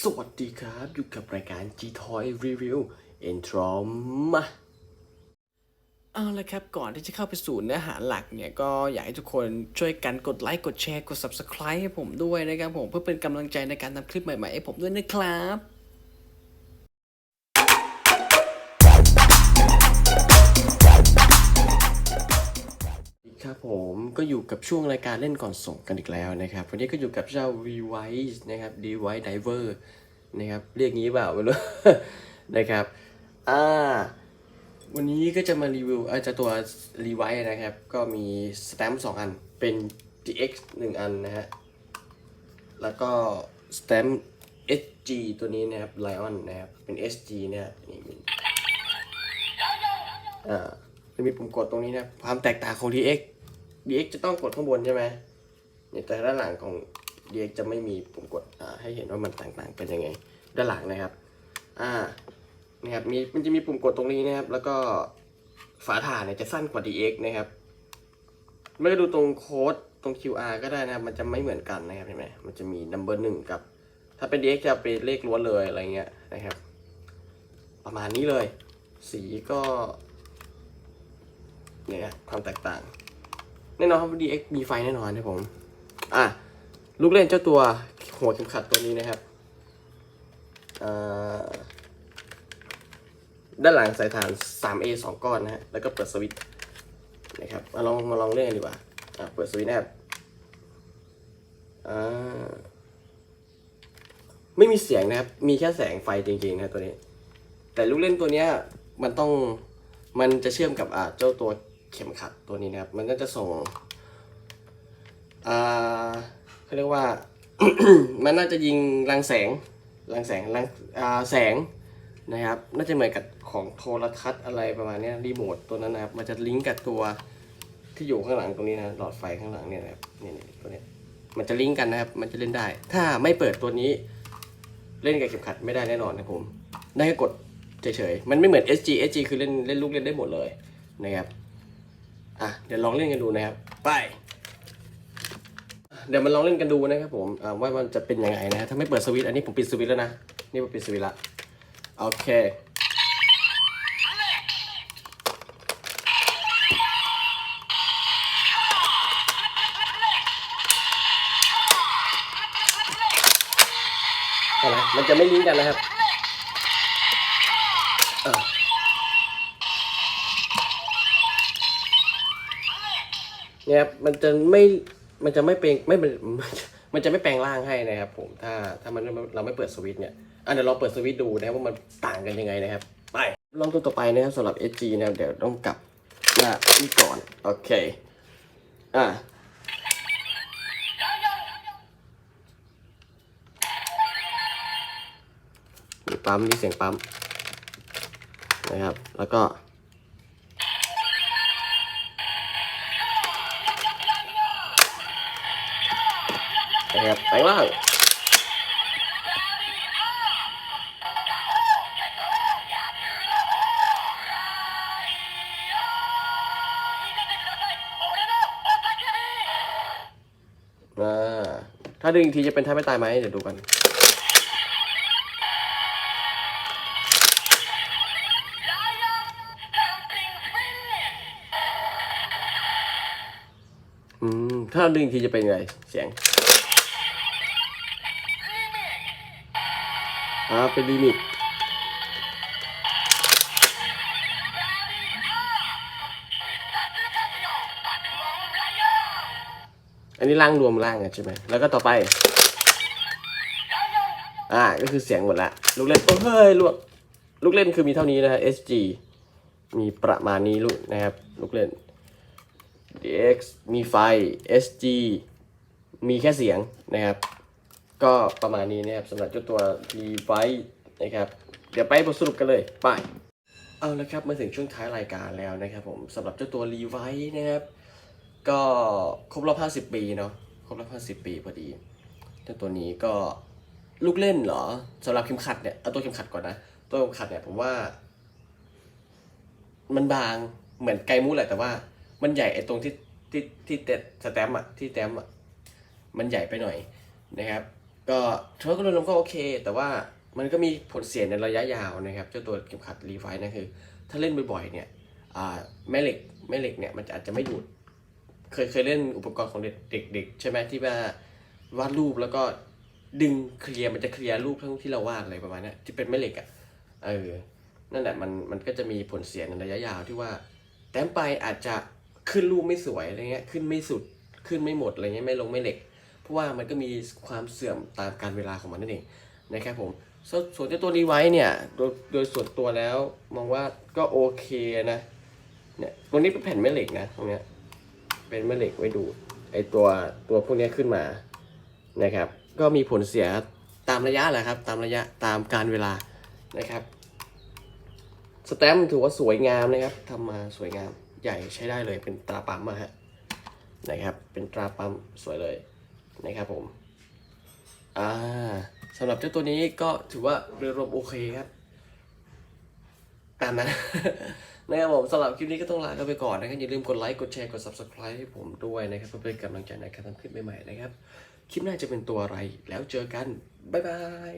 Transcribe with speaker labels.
Speaker 1: สวัสดีครับ อยู่กับรายการ G Toy Review Intro มาเอาละครับ ก่อนที่จะเข้าไปสู่เนื้อหาหลักเนี่ย ก็อยากให้ทุกคนช่วยกันกดไลค์ กดแชร์ กด Subscribe ให้ผมด้วยนะครับผม เพื่อเป็นกำลังใจในการทำคลิปใหม่ๆให้ผมด้วยนะครับ ครับผมก็อยู่กับช่วงรายการเล่นก่อนส่งกันอีกแล้วนะครับ วันนี้ก็อยู่กับเจ้า Revise นะครับ Device Diver นะครับ เรียกงี้เปล่าไม่รู้นะครับอ่าวันนี้ก็จะมารีวิวออจะตัว Revise นะครับ ก็มีสแตมป์สองอันเป็น DX หนึ่งอันนะฮะ แล้วก็สแตมป์ SG ตัวนี้นะครับ Lion นะครับ เป็น SG เนี่ยนี่มีอ่าจะมีปุ่มกดตรงนี้นะความแตกต่างของ DX DX จะต้องกดข้างบนใช่ไหมเนี่ยแต่ด้านหลังของ DX จะไม่มีปุ่มกดให้เห็นว่ามันต่างๆเป็นยังไง ด้านหลังนะครับ อ่านะครับมีมันจะมีปุ่มกดตรงนี้นะครับ แล้วก็ฝาถ่านเนี่ยจะสั้นกว่า DX นะครับไม่ก็ดูตรงโค้ดตรง QR ก็ได้นะครับ มันจะไม่เหมือนกันนะครับเห็นไหมมันจะมี number หนึ่งกับ ถ้าเป็น DX จะเป็นเลขล้วนเลยอะไรเงี้ยนะครับ ประมาณนี้เลย สีก็เนี่ยความแตกต่าง น่นอนครับ DX มีไฟแน่นอนนะผม อะ ลูกเล่นเจ้าตัวหัวเข็มขัดตัวนี้นะครับด้านหลังสายฐาน 3A 2 ก้อนนะฮะ แล้วก็เปิดสวิตช์นะครับมาลองมาลองเล่นกันดีกว่า อะ เปิดสวิตช์นะครับอ่าไม่มีเสียงนะครับ มีแค่แสงไฟจริงๆนะตัวนี้ แต่ลูกเล่นตัวเนี้ยมันต้องมันจะเชื่อมกับอ่าเจ้าตัว เข็มขัดตัวนี้นะครับ มันก็จะส่งเขาเรียกว่า มันน่าจะยิงรังแสงรังแสงรังแสงนะครับ น่าจะเหมือนกับของโทรทัศน์อะไรประมาณนี้รีโมทตัวนั้นนะครับ มันจะลิงก์กับตัวที่อยู่ข้างหลังตรงนี้นะหลอดไฟข้างหลังเนี่ยนะครับนี่นี่ตัวนี้มันจะลิงก์กันนะครับ มันจะเล่นได้ ถ้าไม่เปิดตัวนี้เล่นกับเข็มขัดไม่ได้แน่นอนนะผม ได้แค่กดเฉยๆ มันไม่เหมือน SG SG คือเล่นเล่นลูกเล่นได้หมดเลยนะครับ อะเดี๋ยวลองเล่นกันดูนะครับ ไป เดี๋ยวมันลองเล่นกันดูนะครับผมอ่าว่ามันจะเป็นยังไงนะฮะถ้าไม่เปิดสวิตช์อันนี้ผมปิดสวิตช์แล้วนะ นี่ผมปิดสวิตช์ละ โอเคอะไรมันจะไม่ลิงก์กันนะครับ อะเนี่ยครับมันจะไม่มันจะไม่เป็นไม่เป็นมันจะไม่แปลงร่างให้นะครับ ผมถ้าถ้ามันเราไม่เปิดสวิตช์เนี่ยอะเดี๋ยวลองเปิดสวิตช์ดูนะครับว่ามันต่างกันยังไงนะครับไปลองตัวต่อไปนะครับสำหรับ SG นะครับเดี๋ยวต้องกลับหน้านี่ก่อนโอเคอะมีปั๊มมีเสียงปั๊มนะครับ แล้วก็ นะครับแปลงร่างถ้าดึงอีกทีจะเป็นท้าไม่ตายไหมเดี๋ยวดูกันอืมถ้าดึงอีกทีจะเป็นไงเสียง อ่าเป็นลิมิตอันนี้ร่างรวมร่างอะใช่ไหมแล้วก็ต่อไป อ่า ก็คือเสียงหมดละ ลูกเล่นโอ้เฮ้ยลูกลูกเล่นคือมีเท่านี้นะฮะ SG มีประมาณนี้ลูกนะครับ ลูกเล่น DX มีไฟ SG มีแค่เสียงนะครับ ก็ประมาณนี้นะครับสำหรับเจ้าตัว Device นะครับ เดี๋ยวไปบทสรุปกันเลยไปเอาละครับมาถึงช่วงท้ายรายการแล้วนะครับผมสำหรับเจ้าตัว Levi นะครับก็ครบรอบ 50 ปีเนาะครบรอบ 50 ปีพอดีเจ้าตัวนี้ก็ลูกเล่นเหรอสำหรับเข็มขัดเนี่ยเอาตัวเข็มขัดก่อนนะตัวเข็มขัดเนี่ยผมว่า มันบางเหมือนไกมูแหละแต่ว่า มันใหญ่ไอ้ตรงที่ที่ที่เต็ดสแตมป์อะที่แตมป์อะมันใหญ่ไปหน่อยนะครับ ก็ถือว่าก็โดยรวมก็โอเค แต่ว่ามันก็มีผลเสียในระยะยาวนะครับ เจ้าตัวเข็มขัดรีไฟนั่นคือ ถ้าเล่นบ่อยๆเนี่ยแม่เหล็กแม่เหล็กเนี่ยมันอาจจะไม่ดูด เคยเคยเล่นอุปกรณ์ของเด็กเด็กใช่ไหมที่ว่าวาดรูปแล้วก็ดึงเคลียร์มันจะเคลียร์รูปทั้งที่เราวาดอะไรประมาณนี้ที่เป็นแม่เหล็กอะเออนั่นแหละมันมันก็จะมีผลเสียในระยะยาวที่ว่า แต้มไปอาจจะขึ้นรูปไม่สวยอะไรเงี้ยขึ้นไม่สุดขึ้นไม่หมดอะไรเงี้ยไม่ลงไม่เหล็ก ว่ามันก็มีความเสื่อมตามการเวลาของมันนั่นเองนะครับผมส่วนส่วนเจ้าตัวรีไวท์เนี่ยโดยโดยส่วนตัวแล้วมองว่าก็โอเคนะเนี่ยตรงนี้เป็นแผ่นแม่เหล็กนะตรงเนี้ยเป็นแม่เหล็กไว้ดูไอตัวตัวพวกนี้ขึ้นมานะครับ ก็มีผลเสียตามระยะแหละครับ ตามระยะตามการเวลานะครับสแตมป์ถือว่าสวยงามนะครับทำมาสวยงามใหญ่ใช้ได้เลยเป็นตราปั๊มอะฮะนะครับ เป็นตราปั๊มสวยเลย นะครับผม อ่าสำหรับเจ้าตัวนี้ก็ถือว่าโดยรวมโอเคครับ ตามนั้นนะครับผมสำหรับคลิปนี้ก็ต้องลากันไปก่อนนะครับอย่าลืมกดไลค์กดแชร์กด subscribe ให้ผมด้วยนะครับ เพื่อเป็นกำลังใจในการทำคลิปใหม่ๆนะครับ คลิปหน้าจะเป็นตัวอะไรแล้วเจอกัน บ๊ายบาย